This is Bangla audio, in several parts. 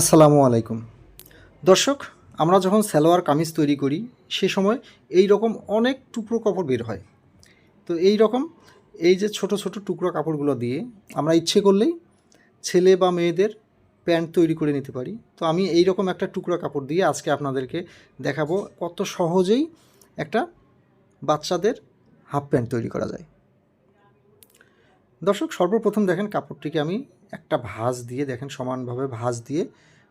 আসসালামু আলাইকুম। দর্শক, আমরা যখন সালোয়ার কামিজ তৈরি করি, সে সময় এই রকম অনেক টুকরো কাপড় বের হয়। তো এই রকম এই যে ছোট ছোট টুকরো কাপড়গুলো দিয়ে আমরা ইচ্ছে করলেই ছেলে বা মেয়েদের প্যান্ট তৈরি করে নিতে পারি। তো আমি এই রকম একটা টুকরো কাপড় দিয়ে আজকে আপনাদেরকে দেখাবো কত সহজেই একটা বাচ্চাদের হাফ প্যান্ট তৈরি করা যায়। দর্শক, সর্বপ্রথম দেখেন কাপড়টিকে আমি একটা ভাঁজ দিয়ে, দেখেন সমানভাবে ভাঁজ দিয়ে,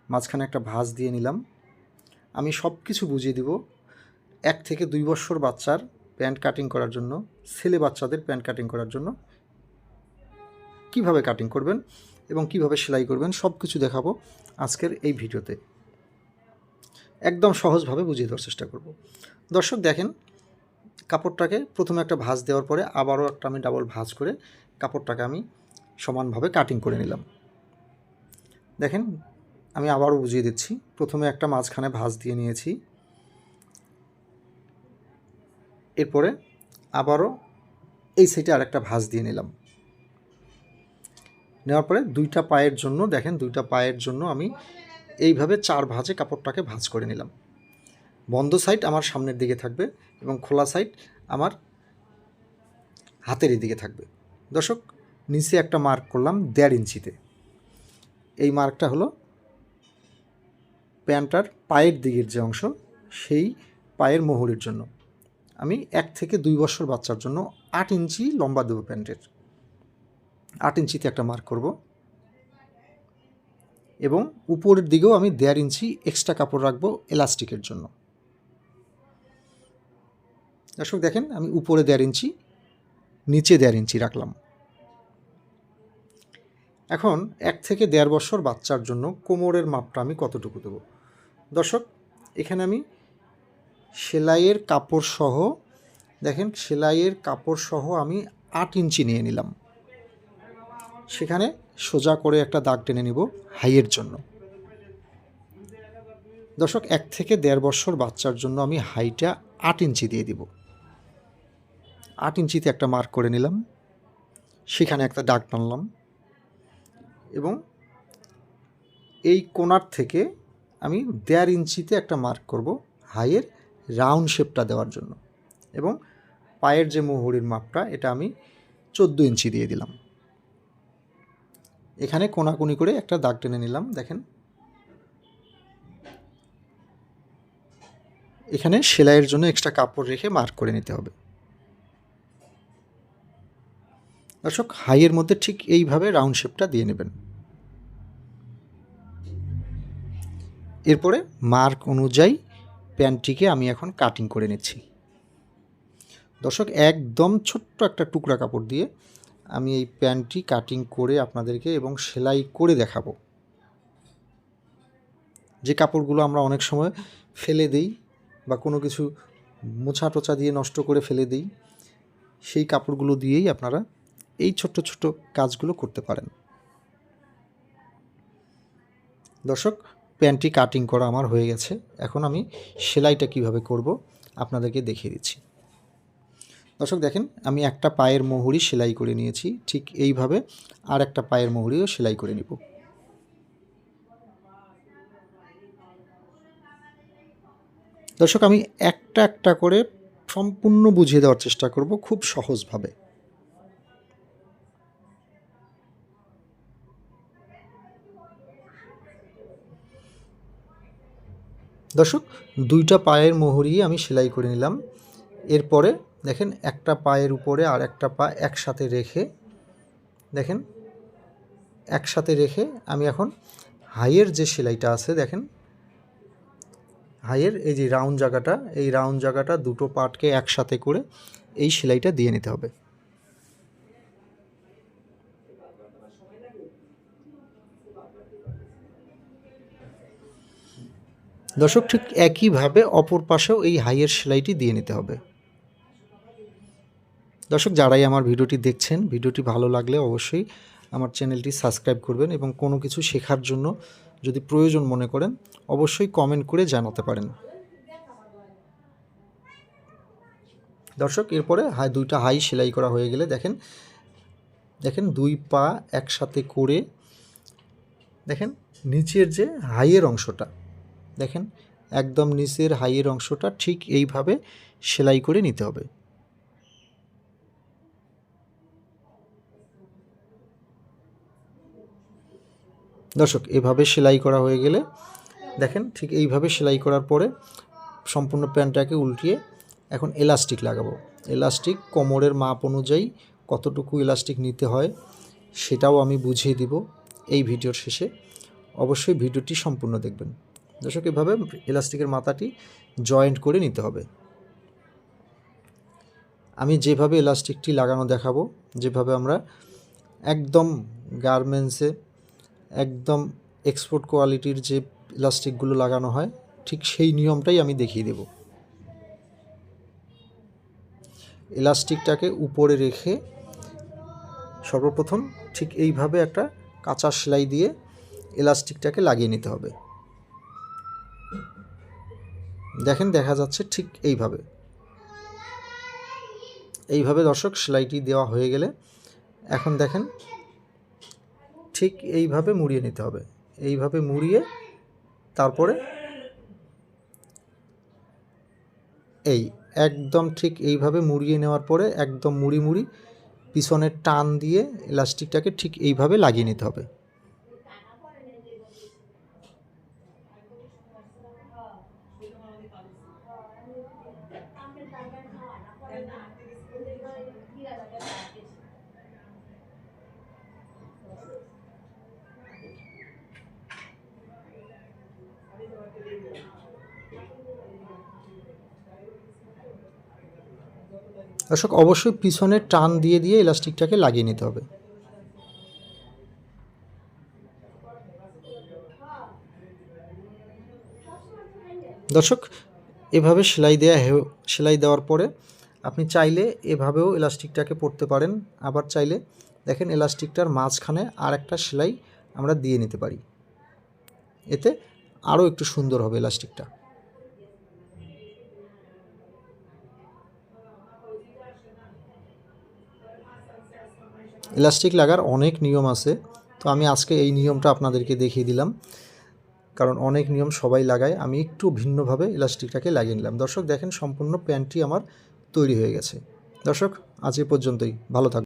মাঝখানে একটা ভাঁজ দিয়ে নিলাম। আমি সব কিছু বুঝিয়ে দিব এক থেকে দুই বছর বাচ্চার প্যান্ট কাটিং করার জন্য, ছেলে বাচ্চাদের প্যান্ট কাটিং করার জন্য। কীভাবে কাটিং করবেন এবং কীভাবে সেলাই করবেন সব কিছু দেখাবো আজকের এই ভিডিওতে। একদম সহজভাবে বুঝিয়ে দেওয়ার চেষ্টা করব। দর্শক, দেখেন কাপড়টাকে প্রথমে একটা ভাঁজ দেওয়ার পরে আবারও একটা আমি ডাবল ভাঁজ করে কাপড়টাকে আমি সমানভাবে কাটিং করে নিলাম। দেখেন, আমি আবারও বুঝিয়ে দিচ্ছি। প্রথমে একটা মাঝখানে ভাঁজ দিয়ে নিয়েছি। এরপরে আবারও এই সাইডে আরেকটা ভাঁজ দিয়ে নিলাম। নেওয়ার পরে দুইটা পায়ের জন্য, দেখেন, দুইটা পায়ের জন্য আমি এইভাবে চার ভাঁজে কাপড়টাকে ভাঁজ করে নিলাম। বন্ধ সাইড আমার সামনের দিকে থাকবে এবং খোলা সাইড আমার হাতের দিকে থাকবে। দর্শক নিচে একটা মার্ক করলাম দেড় ইঞ্চিতে। এই মার্কটা হলো প্যান্টার পায়ের দিকের যে অংশ, সেই পায়ের মোহরের জন্য। আমি এক থেকে দুই বছর বাচ্চার জন্য আট ইঞ্চি লম্বা দেবো প্যান্টের। আট ইঞ্চিতে একটা মার্ক করব। এবং উপরের দিকেও আমি দেড় ইঞ্চি এক্সট্রা কাপড় রাখব এলাস্টিকের জন্য। দর্শক দেখেন, আমি উপরে দেড় ইঞ্চি, নিচে দেড় ইঞ্চি রাখলাম। এখন এক থেকে দেড় বছর বাচ্চার জন্য কোমরের মাপটা আমি কতটুকু দেবো? দর্শক, এখানে আমি সেলাইয়ের কাপড় সহ, দেখেন সেলাইয়ের কাপড় সহ আমি আট ইঞ্চি নিয়ে নিলাম। সেখানে সোজা করে একটা দাগ টেনে নিব হাইয়ের জন্য। দর্শক, এক থেকে দেড় বছর বাচ্চার জন্য আমি হাইটা আট ইঞ্চি দিয়ে দিব। আট ইঞ্চিতে একটা মার্ক করে নিলাম। সেখানে একটা দাগ টানলাম। এবং এই কোনার থেকে আমি দেড় ইঞ্চিতে একটা মার্ক করব হাইয়ের রাউন্ড শেপটা দেওয়ার জন্য এবং পায়ের যে মোহরির মাপটা, এটা আমি চোদ্দ ইঞ্চি দিয়ে দিলাম। এখানে কোনাকুনি করে একটা দাগ টেনে নিলাম, দেখেন। এখানে সেলাইয়ের জন্য এক্সট্রা কাপড় রেখে মার্ক করে নিতে হবে। দর্শক, হাইয়ের মধ্যে ঠিক এইভাবে রাউন্ড শেপটা দিয়ে নেবেন। এরপরে মার্ক অনুযায়ী প্যান্টটিকে আমি এখন কাটিং করে নিচ্ছি। দর্শক, একদম ছোট্ট একটা টুকরা কাপড় দিয়ে আমি এই প্যান্টটি কাটিং করে আপনাদেরকে এবং সেলাই করে দেখাবো। যে কাপড়গুলো আমরা অনেক সময় ফেলে দিই বা কোনো কিছু মোছা টোচা দিয়ে নষ্ট করে ফেলে দিই, সেই কাপড়গুলো দিয়েই আপনারা এই ছোট্ট ছোট্ট কাজগুলো করতে পারেন। দর্শক প্যান্টটি কাটিং করা আমার হয়ে গেছে। এখন আমি সেলাইটা কীভাবে করব আপনাদেরকে দেখিয়ে দিচ্ছি। দর্শক, দেখেন আমি একটা পায়ের মোহরি সেলাই করে নিয়েছি। ঠিক এইভাবে আর একটা পায়ের মোহরিও সেলাই করে নিব। দর্শক, আমি একটা একটা করে সম্পূর্ণ বুঝিয়ে দেওয়ার চেষ্টা করব খুব সহজভাবে। দর্শক, দুইটা পায়ের মোহরি আমি সেলাই করে নিলাম। এরপরে দেখেন, একটা পায়ের উপরে আর একটা পা একসাথে রেখে, দেখেন, একসাথে রেখে আমি এখন হাইয়ের যে সেলাইটা আছে, দেখেন, হাইয়ের এই যে রাউন্ড জায়গাটা, এই রাউন্ড জায়গাটা দুটো পার্টকে একসাথে করে এই সেলাইটা দিয়ে নিতে হবে। দর্শক, ঠিক একইভাবে অপর পাশেও এই হাইয়ের সেলাইটি দিয়ে নিতে হবে। দর্শক, যারাই আমার ভিডিওটি দেখছেন, ভিডিওটি ভালো লাগলে অবশ্যই আমার চ্যানেলটি সাবস্ক্রাইব করবেন এবং কোনো কিছু শেখার জন্য যদি প্রয়োজন মনে করেন, অবশ্যই কমেন্ট করে জানাতে পারেন। দর্শক, এরপরে হাই, দুইটা হাই সেলাই করা হয়ে গেলে দেখেন দেখেন দুই পা একসাথে করে, দেখেন নিচের যে হাইয়ের অংশটা দেখেন, একদম নিচের হাইয়ের অংশটা ঠিক এইভাবে সেলাই করে নিতে হবে। দর্শক, এভাবে সেলাই করা হয়ে গেলে, দেখেন, ঠিক এইভাবে সেলাই করার পরে সম্পূর্ণ প্যান্টটাকে উল্টিয়ে এখন এলাস্টিক লাগাবো। এলাস্টিক কোমরের মাপ অনুযায়ী কতটুকু এলাস্টিক নিতে হয় সেটাও আমি বুঝিয়ে দিব এই ভিডিওর শেষে। অবশ্যই ভিডিওটি সম্পূর্ণ দেখবেন। দর্শক, এভাবে এলাস্টিকের মাথাটি জয়েন্ট করে নিতে হবে। আমি যেভাবে এলাস্টিকটি লাগানো দেখাবো, যেভাবে আমরা একদম গার্মেন্টসে একদম এক্সপোর্ট কোয়ালিটির যে ইলাস্টিকগুলো লাগানো হয়, ঠিক সেই নিয়মটাই আমি দেখিয়ে দেব। ইলাস্টিকটাকে উপরে রেখে সর্বপ্রথম ঠিক এইভাবে একটা কাঁচা সেলাই দিয়ে ইলাস্টিকটাকে লাগিয়ে নিতে হবে। দেখেন, দেখা যাচ্ছে ঠিক এইভাবে। এইভাবে দর্শক, সেলাইটি দেওয়া হয়ে গেলে এখন দেখেন, ঠিক এইভাবে মুড়িয়ে নিতে হবে। এইভাবে মুড়িয়ে তারপরে এই একদম ঠিক এইভাবে মুড়িয়ে নেওয়ার পরে একদম মুড়ি মুড়ি পিছনের টান দিয়ে ইলাস্টিকটাকে ঠিক এইভাবে লাগিয়ে নিতে হবে। দর্শক, অবশ্যই পিছনে টান দিয়ে দিয়ে ইলাস্টিকটাকে লাগিয়ে নিতে হবে। দর্শক, এভাবে সেলাই দেওয়া হে- সেলাই দেওয়ার পরে আপনি চাইলে এভাবেও ইলাস্টিকটাকে পরতে পারেন। আবার চাইলে দেখেন ইলাস্টিকটার মাঝখানে আর একটা সেলাই আমরা দিয়ে নিতে পারি। এতে আরও একটু সুন্দর হবে ইলাস্টিকটা। ইলাস্টিক লাগার অনেক নিয়ম আছে। তো আমি আজকে এই নিয়মটা আপনাদেরকে দেখিয়ে দিলাম। কারণ অনেক নিয়ম সবাই লাগায়। আমি একটু ভিন্নভাবে ইলাস্টিকটাকে লাগিয়ে নিলাম। দর্শক, দেখেন সম্পূর্ণ প্যান্টটি আমার তৈরি হয়ে গেছে। দর্শক, আজ এ পর্যন্তই। ভালো থাকবেন